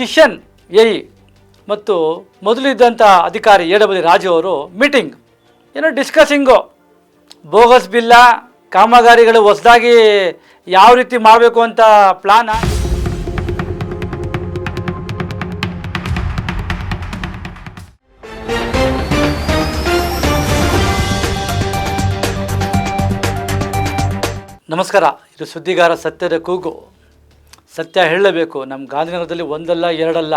ಕಿಶನ್, ಎಯಿ ಮತ್ತು ಮೊದಲಿದ್ದಂಥ ಅಧಿಕಾರಿ A W Raju ಅವರು ಮೀಟಿಂಗ್. ಏನೋ ಡಿಸ್ಕಸಿಂಗು. ಬೋಗಸ್ ಬಿಲ್ಲ, ಕಾಮಗಾರಿಗಳು ಹೊಸದಾಗಿ ಯಾವ ರೀತಿ ಮಾಡಬೇಕು ಅಂತ ಪ್ಲಾನ? ನಮಸ್ಕಾರ. ಇದು ಸುದ್ದಿಗಾರ ಸತ್ಯದ ಕೂಗು. ಸತ್ಯ ಹೇಳಬೇಕು. ನಮ್ಮ ಗಾಂಧಿನಗರದಲ್ಲಿ ಒಂದಲ್ಲ, ಎರಡಲ್ಲ.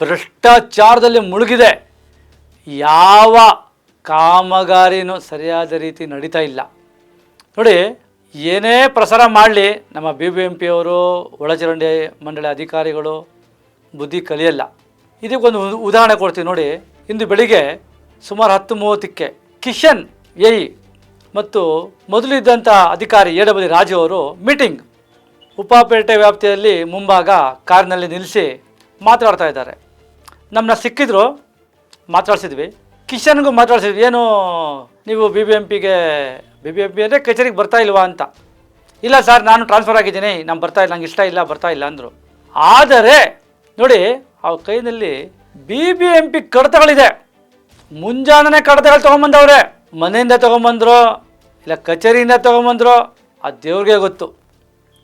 ಭ್ರಷ್ಟಾಚಾರದಲ್ಲಿ ಮುಳುಗಿದೆ. ಯಾವ ಕಾಮಗಾರಿನೂ ಸರಿಯಾದ ರೀತಿ ನಡೀತಾ ಇಲ್ಲ. ನೋಡಿ, ಏನೇ ಪ್ರಸಾರ ಮಾಡಲಿ, ನಮ್ಮ ಬಿ ಬಿ ಎಂ ಪಿ ಅವರು, ಒಳಚರಂಡಿ ಮಂಡಳಿ ಅಧಿಕಾರಿಗಳು, ಬುದ್ಧಿ ಕಲಿಯಲ್ಲ. ಇದಕ್ಕೊಂದು ಉದಾಹರಣೆ ಕೊಡ್ತೀವಿ ನೋಡಿ. ಇಂದು ಬೆಳಿಗ್ಗೆ ಸುಮಾರು ಹತ್ತು ಮೂವತ್ತಕ್ಕೆ ಕಿಶನ್ ಎಯಿ ಮತ್ತು ಮೊದಲಿದ್ದಂಥ ಅಧಿಕಾರಿ ಎ ರಾಜು ಅವರು ಮೀಟಿಂಗ್ ಉಪಾಪೇಟೆ ವ್ಯಾಪ್ತಿಯಲ್ಲಿ ಮುಂಭಾಗ ಕಾರಿನಲ್ಲಿ ನಿಲ್ಲಿಸಿ ಮಾತಾಡ್ತಾ ಇದ್ದಾರೆ. ನಮ್ಮನ್ನ ಸಿಕ್ಕಿದ್ರು, ಮಾತಾಡ್ಸಿದ್ವಿ. ಕಿಶನ್ಗೂ ಮಾತಾಡ್ಸಿದ್ವಿ, ಏನು ನೀವು ಬಿ ಬಿ ಎಂ ಪಿಗೆ ಬಿ ಬಿ ಎಂ ಪಿ ಅಂದರೆ ಕಚೇರಿಗೆ ಬರ್ತಾ ಇಲ್ವಾ ಅಂತ. ಇಲ್ಲ ಸರ್, ನಾನು ಟ್ರಾನ್ಸ್ಫರ್ ಆಗಿದ್ದೀನಿ ನಾನು ಬರ್ತಾ ಇಲ್ಲ, ನಂಗೆ ಇಷ್ಟ ಇಲ್ಲ, ಬರ್ತಾ ಇಲ್ಲ, ಅಂದರು. ಆದರೆ, ನೋಡಿ, ಅವ್ರ ಕೈನಲ್ಲಿ ಬಿ ಬಿ ಎಂ ಪಿ ಕಡತಗಳಿದೆ. ಮುಂಜಾನೆ ಕಡತಗಳು ತೊಗೊಂಬಂದವ್ರೆ. ಮನೆಯಿಂದ ತೊಗೊಂಬಂದ್ರು, ಇಲ್ಲ ಕಚೇರಿಯಿಂದ ತೊಗೊಂಬಂದ್ರು, ಆ ದೇವ್ರಿಗೆ ಗೊತ್ತು.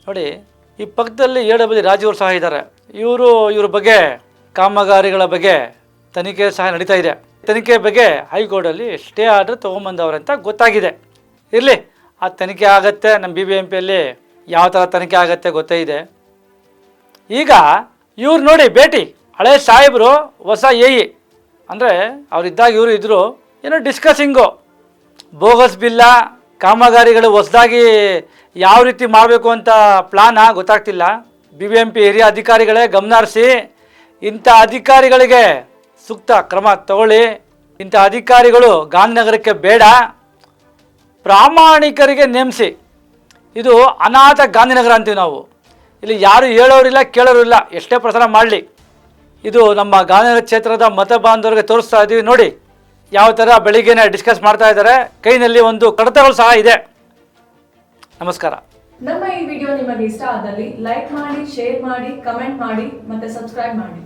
ನೋಡಿ, ಈ ಪಕ್ಕದಲ್ಲಿ ಎರಡು ಬದಿ ರಾಜೀವ್ರು ಸಹ ಇದ್ದಾರೆ ಇವರು ಇವ್ರ ಬಗ್ಗೆ, ಕಾಮಗಾರಿಗಳ ಬಗ್ಗೆ ತನಿಖೆ ಸಹ ನಡೀತಾ ಇದೆ. ತನಿಖೆ ಬಗ್ಗೆ ಹೈಕೋರ್ಟಲ್ಲಿ ಸ್ಟೇ ಆರ್ಡರ್ ಅಂತ ಗೊತ್ತಾಗಿದೆ. ಇರಲಿ, ಆ ತನಿಖೆ ಆಗತ್ತೆ, ನಮ್ಮ ಬಿ ಬಿ ಎಂ ಪಿಯಲ್ಲಿ ಯಾವ ಥರ ತನಿಖೆ ಆಗತ್ತೆ ಗೊತ್ತೇ ಇದೆ. ಈಗ ಇವ್ರು ನೋಡಿ ಭೇಟಿ, ಹಳೆ ಸಾಹೇಬರು, ಹೊಸ ಎ ಇ ಅಂದರೆ ಅವರಿದ್ದಾಗ ಇವರು ಇದ್ದರು ಏನೋ ಡಿಸ್ಕಸಿಂಗು ಬೋಗಸ್ ಬಿಲ್ಲ ಕಾಮಗಾರಿಗಳು ಹೊಸದಾಗಿ ಯಾವ ರೀತಿ ಮಾಡಬೇಕು ಅಂತ ಪ್ಲಾನ ಗೊತ್ತಾಗ್ತಿಲ್ಲ. ಬಿ ಬಿ ಎಂ ಪಿ ಹಿರಿಯ ಅಧಿಕಾರಿಗಳೇ ಗಮನ ಹರಿಸಿ ಇಂಥ ಅಧಿಕಾರಿಗಳಿಗೆ ಸೂಕ್ತ ಕ್ರಮ ತಗೊಳ್ಳಿ. ಇಂಥ ಅಧಿಕಾರಿಗಳು ಗಾಂಧಿನಗರಕ್ಕೆ ಬೇಡ. ಪ್ರಾಮಾಣಿಕರಿಗೆ ನೇಮಿಸಿ. ಇದು ಅನಾಥ ಗಾಂಧಿನಗರ ಅಂತೀವಿ ನಾವು. ಇಲ್ಲಿ ಯಾರು ಹೇಳೋರಿಲ್ಲ, ಕೇಳೋರಿಲ್ಲ, ಎಷ್ಟೇ ಪ್ರಸಾರ ಮಾಡಲಿ. ಇದು ನಮ್ಮ ಗಾಂಧಿನಗರ ಕ್ಷೇತ್ರದ ಮತ ಬಾಂಧವರಿಗೆ ತೋರಿಸ್ತಾ ಇದ್ದೀವಿ ನೋಡಿ. ಯಾವ ಥರ ಬೆಳಿಗ್ಗೆನೆ ಡಿಸ್ಕಸ್ ಮಾಡ್ತಾ ಇದ್ದಾರೆ, ಕೈನಲ್ಲಿ ಒಂದು ಕಡತಗಳು ಸಹ ಇದೆ. ನಮಸ್ಕಾರ. ನಮ್ಮ ಈ ವಿಡಿಯೋ ನಿಮಗೆ ಇಷ್ಟ ಆದಲ್ಲಿ ಲೈಕ್ ಮಾಡಿ ಶೇರ್ ಮಾಡಿ ಕಮೆಂಟ್ ಮಾಡಿ, ಮತ್ತೆ ಸಬ್ಸ್ಕ್ರೈಬ್ ಮಾಡಿ.